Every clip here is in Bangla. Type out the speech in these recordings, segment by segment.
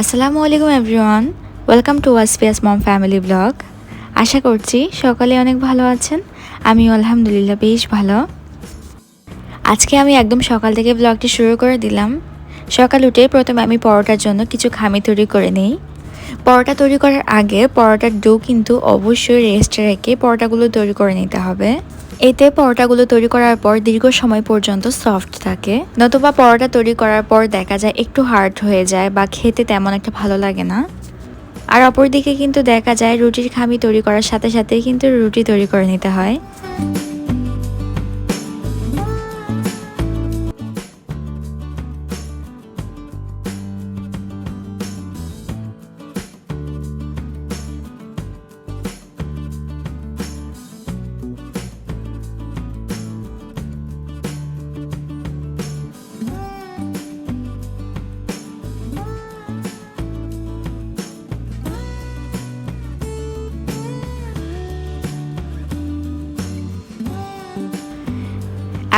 আসসালামু আলাইকুম এভরিওয়ান। ওয়েলকাম টু ওয়াসপিয়াস মম ফ্যামিলি ব্লগ। আশা করছি সকালে অনেক ভালো আছেন। আমি আলহামদুলিল্লাহ বেশ ভালো। আজকে আমি একদম সকাল থেকে ব্লগটি শুরু করে দিলাম। সকাল উঠে প্রথমে আমি পরোটার জন্য কিছু খামি তৈরি করে নিই। পরোটা তৈরি করার আগে পরোটার ডো কিন্তু অবশ্যই রেস্টে রেখে পরোটাগুলো তৈরি করে নিতে হবে। এতে পরোটাগুলো তৈরি করার পর দীর্ঘ সময় পর্যন্ত সফট থাকে। নতুবা পরোটা তৈরি করার পর দেখা যায় একটু হার্ড হয়ে যায় বা খেতে তেমন একটা ভালো লাগে না। আর অপরদিকে কিন্তু দেখা যায় রুটির খামি তৈরি করার সাথে সাথেই কিন্তু রুটি তৈরি করে নিতে হয়।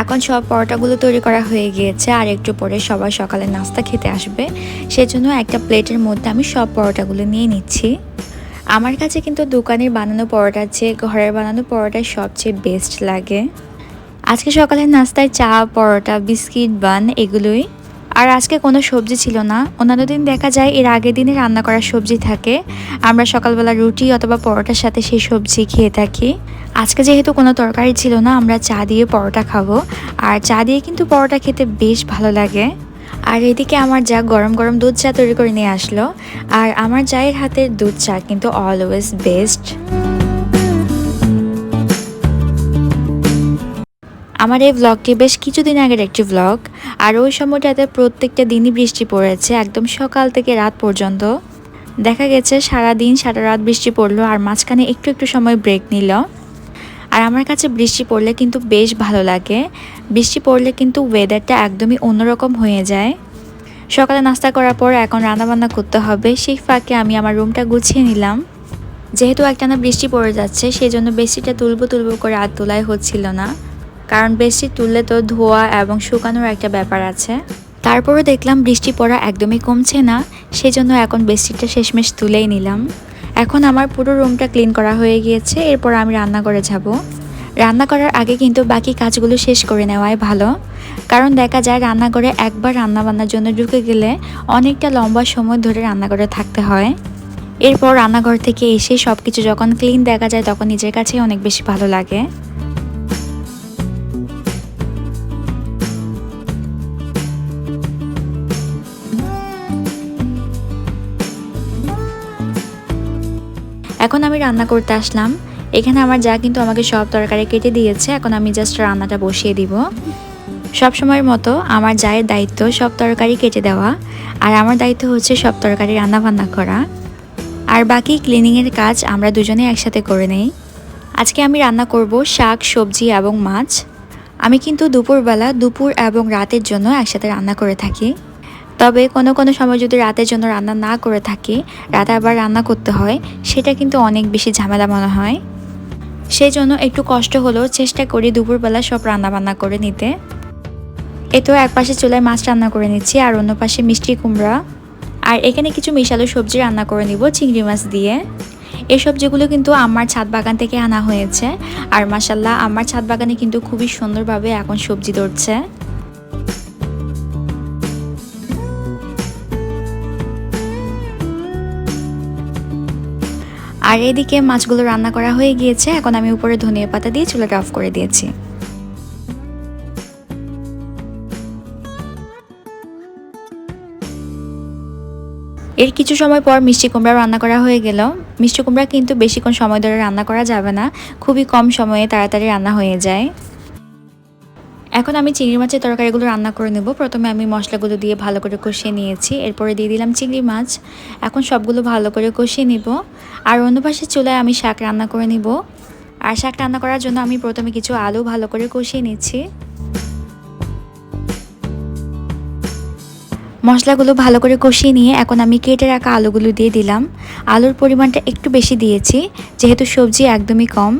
এখন সব পরোটাগুলো তৈরি করা হয়ে গিয়েছে, আর একটু পরে সবাই সকালে নাস্তা খেতে আসবে। সেজন্য একটা প্লেটের মধ্যে আমি সব পরোটাগুলো নিয়ে নিচ্ছি। আমার কাছে কিন্তু দোকানের বানানো পরোটার চেয়ে ঘরের বানানো পরোটা সবচেয়ে বেস্ট লাগে। আজকে সকালের নাস্তায় চা, পরোটা, বিস্কিট, বান এগুলোই। আর আজকে কোনো সবজি ছিল না। অন্যান্য দিন দেখা যায় এর আগের দিনে রান্না করা সবজি থাকে। আমরা সকালবেলা রুটি অথবা পরোটার সাথে সেই সবজি খেয়ে থাকি। আজকে যেহেতু কোনো তরকারি ছিল না, আমরা চা দিয়ে পরোটা খাব। আর চা দিয়ে কিন্তু পরোটা খেতে বেশ ভালো লাগে। আর এদিকে আমার যা গরম গরম দুধ চা তৈরি করে নিয়ে আসলো। আর আমার চায়ের হাতের দুধ চা কিন্তু অলওয়েজ বেস্ট আমার এই ভ্লগটি বেশ কিছুদিন আগের একটি ভ্লগ আর ওই সময়টাতে প্রত্যেকটা দিনই বৃষ্টি পড়েছে, একদম সকাল থেকে রাত পর্যন্ত। দেখা গেছে সারা দিন সারা রাত বৃষ্টি পড়ল, আর মাঝখানে একটু একটু সময় ব্রেক নিল। আর আমার কাছে বৃষ্টি পড়লে কিন্তু বেশ ভালো লাগে। বৃষ্টি পড়লে কিন্তু ওয়েদারটা একদমই অন্যরকম হয়ে যায়। সকালে নাস্তা করার পর এখন রান্নাবান্না করতে হবে। সেই ফাঁকে আমি আমার রুমটা গুছিয়ে নিলাম। যেহেতু একটানা বৃষ্টি পড়ে যাচ্ছে সেই জন্য বেশিটা তুলবো তুলবো করে আর তোলাই হচ্ছিল না। কারণ বেশি তুললে তো ধোয়া এবং শুকানোর একটা ব্যাপার আছে। তারপরে দেখলাম বৃষ্টি পড়া একদমই কমছে না, সেজন্য এখন বেডশিটটা শেষমেশ তুলেই নিলাম। এখন আমার পুরো রুমটা ক্লিন করা হয়ে গিয়েছে, এরপর আমি রান্না করে যাব। রান্না করার আগে কিন্তু বাকি কাজগুলো শেষ করে নেওয়াই ভালো। কারণ দেখা যায় রান্নাঘরে একবার রান্না বান্নার জন্য ঢুকে গেলে অনেকটা লম্বা সময় ধরে রান্নাঘরে থাকতে হয়। এরপর রান্নাঘর থেকে এসে সব কিছু যখন ক্লিন দেখা যায়, তখন নিজের কাছেই অনেক বেশি ভালো লাগে। এখন আমি রান্না করতে আসলাম। এখানে আমার যা কিন্তু আমাকে সব তরকারি কেটে দিয়েছে। এখন আমি জাস্ট রান্নাটা বসিয়ে দিব। সব সময়ের মতো আমার জায়ের দায়িত্ব সব তরকারি কেটে দেওয়া। আর আমার দায়িত্ব হচ্ছে সব তরকারি রান্না বান্না করা। আর বাকি ক্লিনিংয়ের কাজ আমরা দুজনে একসাথে করে নেই। আজকে আমি রান্না করব শাক, সবজি এবং মাছ। আমি কিন্তু দুপুরবেলা, দুপুর এবং রাতের জন্য একসাথে রান্না করে থাকি। তবে কোনো কোনো সময় যদি রাতের জন্য রান্না না করে থাকি, রাতে আবার রান্না করতে হয়, সেটা কিন্তু অনেক বেশি ঝামেলা মনে হয়। সেই জন্য একটু কষ্ট হলেও চেষ্টা করি দুপুরবেলা সব রান্না বান্না করে নিতে। এ তো এক পাশে চুলায় মাছ রান্না করে নিচ্ছি, আর অন্য পাশে মিষ্টি কুমড়া। আর এখানে কিছু মিশালো সবজি রান্না করে নিব, চিংড়ি মাছ দিয়ে। এই সবজিগুলো কিন্তু আমার ছাদ বাগান থেকে আনা হয়েছে। আর মাসাল্লাহ আমার ছাদ বাগানে কিন্তু খুবই সুন্দরভাবে এখন সবজি ধরছে। আর এদিকে মাছগুলো রান্না করা হয়ে গিয়েছে, এখন আমি উপরে ধনিয়া পাতা দিয়ে চুলাটা অফ করে দিয়েছি। এর কিছু সময় পর মিষ্টি কুমড়া রান্না করা হয়ে গেল। মিষ্টি কুমড়া কিন্তু বেশিক্ষণ সময় ধরে রান্না করা যাবে না, খুবই কম সময়ে তাড়াতাড়ি রান্না হয়ে যায়। এখন আমি চিংড়ি মাছের তরকারিগুলো রান্না করে নেব। প্রথমে আমি মশলাগুলো দিয়ে ভালো করে কষিয়ে নিয়েছি। এরপরে দিয়ে দিলাম চিংড়ি মাছ। এখন সবগুলো ভালো করে কষিয়ে নিব। আর অন্য পাশে চুলায় আমি শাক রান্না করে নিব। আর শাক রান্না করার জন্য আমি প্রথমে কিছু আলু ভালো করে কষিয়ে নিচ্ছি। মশলাগুলো ভালো করে কষিয়ে নিয়ে এখন আমি কেটে রাখা আলুগুলো দিয়ে দিলাম। আলুর পরিমাণটা একটু বেশি দিয়েছি, যেহেতু সবজি একদমই কম।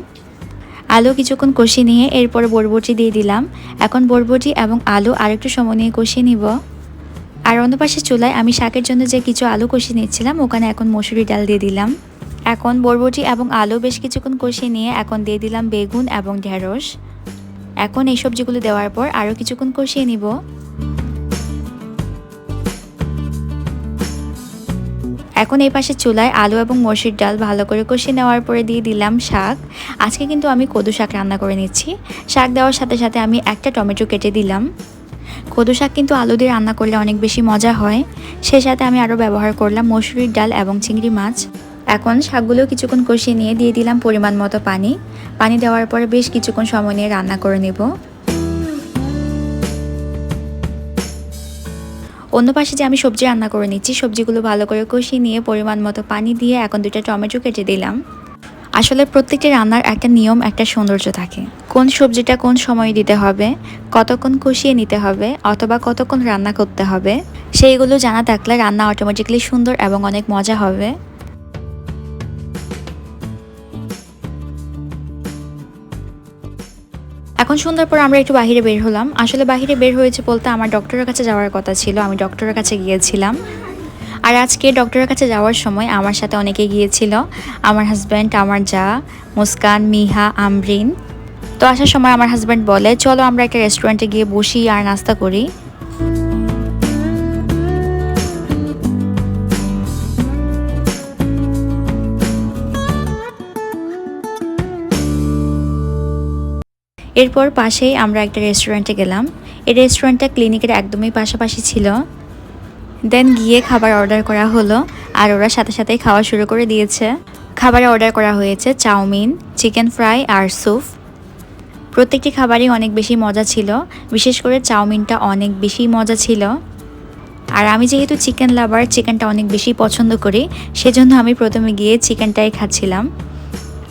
আলু কিছুক্ষণ কষিয়ে নিয়ে এরপর বরবটি দিয়ে দিলাম। এখন বরবটি এবং আলু আরেকটু সময় নিয়ে কষিয়ে নিব। আর অন্য পাশে চুলায় আমি শাকের জন্য যে কিছু আলু কষিয়ে নিচ্ছিলাম, ওখানে এখন মসুরি ডাল দিয়ে দিলাম। এখন বরবটি এবং আলু বেশ কিছুক্ষণ কষিয়ে নিয়ে এখন দিয়ে দিলাম বেগুন এবং ঢেঁড়স। এখন এই সবজিগুলো দেওয়ার পর আরও কিছুক্ষণ কষিয়ে নিব। এখন এই পাশে চুলায় আলু এবং মসুর ডাল ভালো করে কষিয়ে নেওয়ার পরে দিয়ে দিলাম শাক। আজকে কিন্তু আমি কদু শাক রান্না করে নিচ্ছি। শাক দেওয়ার সাথে সাথে আমি একটা টমেটো কেটে দিলাম। কদু শাক কিন্তু আলু দিয়ে রান্না করলে অনেক বেশি মজা হয়। সে সাথে আমি আরও ব্যবহার করলাম মসুরির ডাল এবং চিংড়ি মাছ। এখন শাকগুলো কিছুক্ষণ কষিয়ে নিয়ে দিয়ে দিলাম পরিমাণ মতো পানি। পানি দেওয়ার পরে বেশ কিছুক্ষণ সময় নিয়ে রান্না করে নেব। অন্য পাশে যে আমি সবজি রান্না করে নিচ্ছি, সবজিগুলো ভালো করে কষিয়ে নিয়ে পরিমাণ মতো পানি দিয়ে এখন দুইটা টমেটো কেটে দিলাম। আসলে প্রত্যেকটি রান্নার একটা নিয়ম, একটা সৌন্দর্য থাকে। কোন সবজিটা কোন সময়ে দিতে হবে, কতক্ষণ কষিয়ে নিতে হবে, অথবা কতক্ষণ রান্না করতে হবে, সেইগুলো জানা থাকলে রান্না অটোমেটিকলি সুন্দর এবং অনেক মজা হবে। এখন সন্ধ্যার পর আমরা একটু বাহিরে বের হলাম। আসলে বাহিরে বের হয়েছে বলতে আমার ডক্টরের কাছে যাওয়ার কথা ছিল। আমি ডক্টরের কাছে গিয়েছিলাম। আর আজকে ডক্টরের কাছে যাওয়ার সময় আমার সাথে অনেকে গিয়েছিল। আমার হাজব্যান্ড আমার যা, মুস্কান, মিহা, আমরিন। তো আসার সময় আমার হাজব্যান্ড বলে, চলো আমরা একটা রেস্টুরেন্টে গিয়ে বসি আর নাস্তা করি। এরপর পাশেই আমরা একটা রেস্টুরেন্টে গেলাম। এই রেস্টুরেন্টটা ক্লিনিকের একদমই পাশাপাশি ছিল। দেন গিয়ে খাবার অর্ডার করা হলো আর ওরা সাথে সাথেই খাওয়া শুরু করে দিয়েছে। খাবারে অর্ডার করা হয়েছে চাউমিন চিকেন ফ্রাই আর স্যুপ প্রত্যেকটি খাবারই অনেক বেশি মজা ছিল। বিশেষ করে চাউমিনটা অনেক বেশি মজা ছিল। আর আমি যেহেতু চিকেন লাভার চিকেনটা অনেক বেশি পছন্দ করি, সেজন্য আমি প্রথমে গিয়ে চিকেনটাই খাচ্ছিলাম।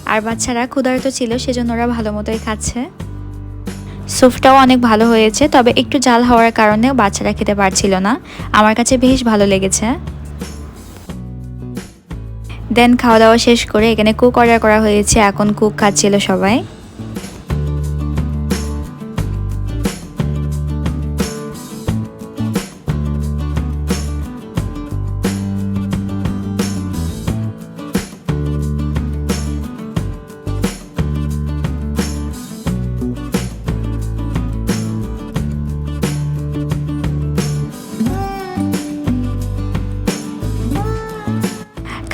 আর বাচ্চারা ক্ষুধার্ত ছিল, সেজন্য ওরা ভালো মতোই খাচ্ছে। স্যুপটাও অনেক ভালো হয়েছে, তবে একটু জাল হওয়ার কারণেও বাচ্চারা খেতে পারছিল না। আমার কাছে বেশ ভালো লেগেছে। দেন খাওয়া দাওয়া শেষ করে এখানে কুক অর্ডার করা হয়েছে, এখন কুক খাচ্ছিল সবাই।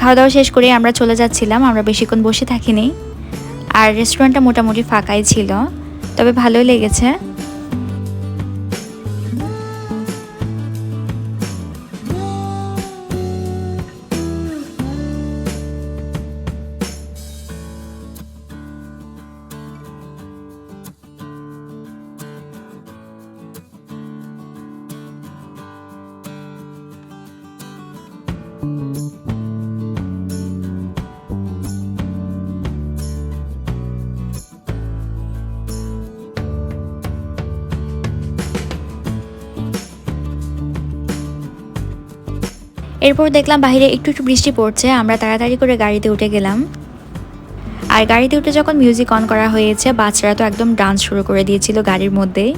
খাওয়া দাওয়া শেষ করে আমরা চলে যাচ্ছিলাম, আমরা বেশিক্ষণ বসে থাকিনি। আর রেস্টুরেন্টটা মোটামুটি ফাঁকাই ছিল, তবে ভালোই লেগেছে। এরপর দেখলাম বাহিরে একটু একটু বৃষ্টি পড়ছে, আমরা তাড়াতাড়ি করে গাড়িতে উঠে গেলাম। আর গাড়িতে উঠে যখন মিউজিক অন করা হয়েছে, বাচ্চারা তো একদম ডান্স শুরু করে দিয়েছিল গাড়ির মধ্যেই।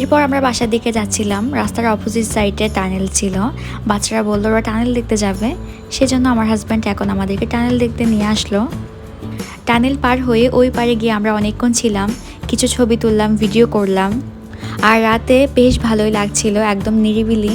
এরপর আমরা বাসার দিকে যাচ্ছিলাম। রাস্তার অপোজিট সাইডে টানেল ছিল। বাচ্চারা বলল, ওরা টানেল দেখতে যাবে। সেজন্য আমার হাজব্যান্ড এখন আমাদেরকে টানেল দেখতে নিয়ে আসলো। টানেল পার হয়ে ওই পারে গিয়ে আমরা অনেকক্ষণ ছিলাম। কিছু ছবি তুললাম ভিডিও করলাম। আর রাতে বেশ ভালোই লাগছিল, একদম নিরিবিলি।